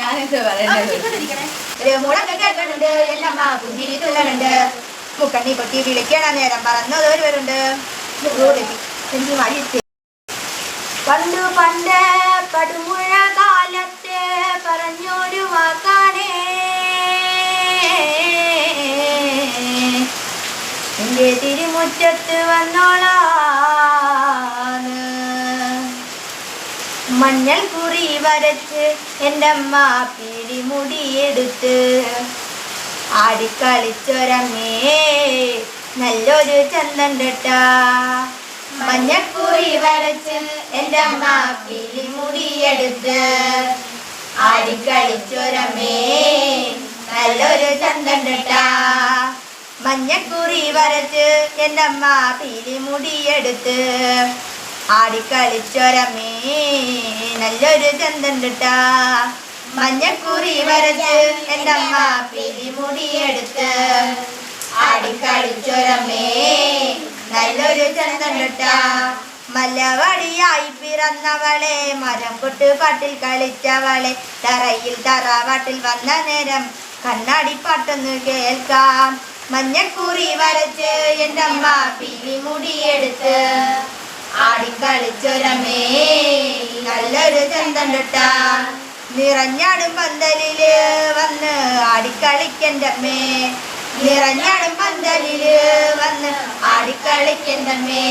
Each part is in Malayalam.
ഞാനെന്ത് പറയണ്ടത്. മുക്കണ്ണി പൊട്ടി വിളിക്കണ നേരം പറന്നതൊരുവരുണ്ട് എനിക്ക് മടിച്ച് പണ്ടു പണ്ട് പടുമുഴ കാലത്ത് പറഞ്ഞൊരു വാക്കാണേ. എന്റെ തിരുമുറ്റത്ത് വന്നോളാന്ന് മഞ്ഞൾ കുറി വരച്ച് എന്റെ അമ്മ പിടിമുടിയെടുത്ത് ആടിക്കളിച്ചൊരമ്മേ നല്ലൊരു ചന്തം കേട്ടാ മഞ്ഞക്കുറി വരച്ച് എന്റെ അമ്മ പിടിമുടിയെടുത്ത് ആടിക്കളിച്ചൊരമ്മേ നല്ലൊരു ചന്തം കേട്ടാ മഞ്ഞക്കുറി വരച്ച് എന്റെ അമ്മ പിലിമുടിയെടുത്ത് ആടിക്കളിച്ചൊരമ്മേ നല്ലൊരു ചന്തം കിട്ടാ മഞ്ഞക്കുറി വരച്ച് എന്റെ അമ്മ പിരിമുടിയെടുത്ത് ആടിക്കളിച്ചൊരമ്മേ നല്ലൊരു ചന്തം കിട്ടാ മലവടിയായി പിറന്നവളെ മരം കൊട്ട് പാട്ടിൽ കളിച്ചവളെ. തറയിൽ തറവാട്ടിൽ വന്ന നേരം കണ്ണാടി പാട്ടൊന്ന് കേൾക്കാം. മഞ്ഞക്കുറി വരച്ച് എന്റെ അമ്മ പിലിമുടിയെടുത്ത് ആടിക്കളിച്ചൊരമേ നല്ലൊരു ചന്തം കിട്ട നിറഞ്ഞാടും പന്തലിൽ വന്ന് ആടിക്കളിക്കന്റെ അമ്മേ നിറഞ്ഞാടും പന്തലിൽ വന്ന് ആടിക്കളിക്കന്റെ അമ്മേ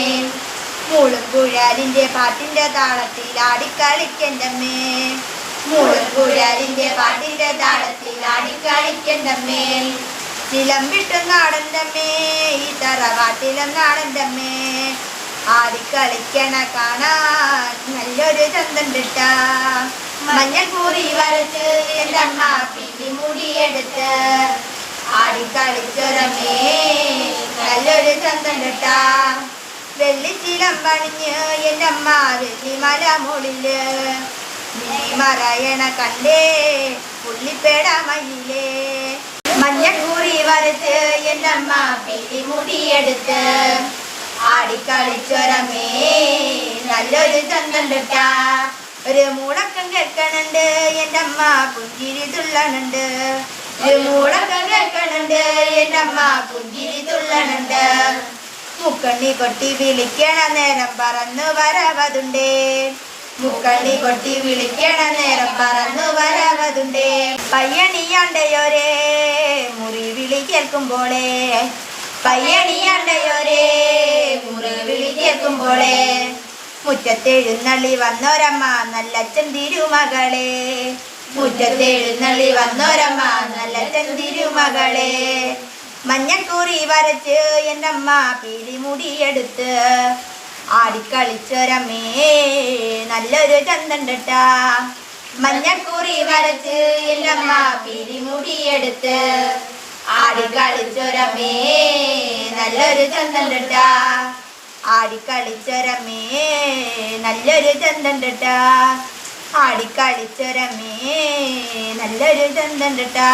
പാട്ടിന്റെ താളത്തിൽ ആടിക്കളിക്കന്റെ അമ്മേ പാട്ടിന്റെ താളത്തിൽ ആടിക്കളിക്കന്റെ അമ്മേ ചിലമ്പിട്ടും നാടൻ അമ്മേ ഈ തറവാട്ടിലും നാടന്റെ അമ്മേ ആടിക്കളിക്കണ കാണാൻ നല്ലൊരു ചന്തം കിട്ട. മഞ്ഞൾ പൂറി വരച്ച് എന്റെ അമ്മ പിന്നി മുടിയെടുത്ത് ആടിക്കളിച്ചൊരമേ നല്ലൊരു ചന്തം കിട്ട. വെള്ളിച്ചിലം പണിഞ്ഞ് എന്റെ അമ്മ വെള്ളിമല മുകളിൽ. നീ മറയണ കണ്ടേ പുള്ളിപ്പേട മയിലേ. മഞ്ഞൾ കൂറി വരച്ച് എന്റെ അമ്മ പിടി മുടിയെടുത്ത് ആടിക്കളിച്ചൊരമേ നല്ലൊരു ചന്തം ഒരു മൂളക്കം കേൾക്കണുണ്ട് എന്റെ അമ്മ പുഞ്ചിരി തുള്ളണുണ്ട് ഒരു മൂളക്കം കേൾക്കണുണ്ട് എന്റെ അമ്മ പുഞ്ചിരി തുള്ളണുണ്ട് മുക്കണ്ണി കൊട്ടി വിളിക്കണ നേരം പറന്നു വരവതുണ്ടേ. മുക്കണ്ണി കൊട്ടി വിളിക്കണ നേരം പറന്നു വരവതുണ്ടേ. പയ്യണിയാണ്ടയോരേ മുറി വിളി കേൾക്കുമ്പോളേ പയ്യണിയാണ്ടയോരേ കേൾക്കുമ്പോളേ മുറ്റത്തെഴുന്നള്ളി വന്നോരമ്മ നല്ലച്ഛൻ തിരുമകളെ മുറ്റത്തെഴുന്നള്ളി വന്നോരമ്മ നല്ലച്ഛൻ തിരുമകളെ മഞ്ഞക്കുറി വരച്ച് എന്റെ അമ്മ പിരിമുടിയെടുത്ത് ആടിക്കളിച്ചൊരമ്മേ നല്ലൊരു ചന്തണ്ടിട്ട മഞ്ഞക്കൂറി വരച്ച് എന്റെ അമ്മ പിരിമുടിയെടുത്ത് ആടിക്കളിച്ചൊരമ്മേ നല്ലൊരു ചന്തം കേട്ടാ ആടിക്കളിച്ചൊരമ്മേ നല്ലൊരു ചന്തം കിട്ടാ ആടിക്കളിച്ചൊരമേ നല്ലൊരു ചന്തം കേട്ടാ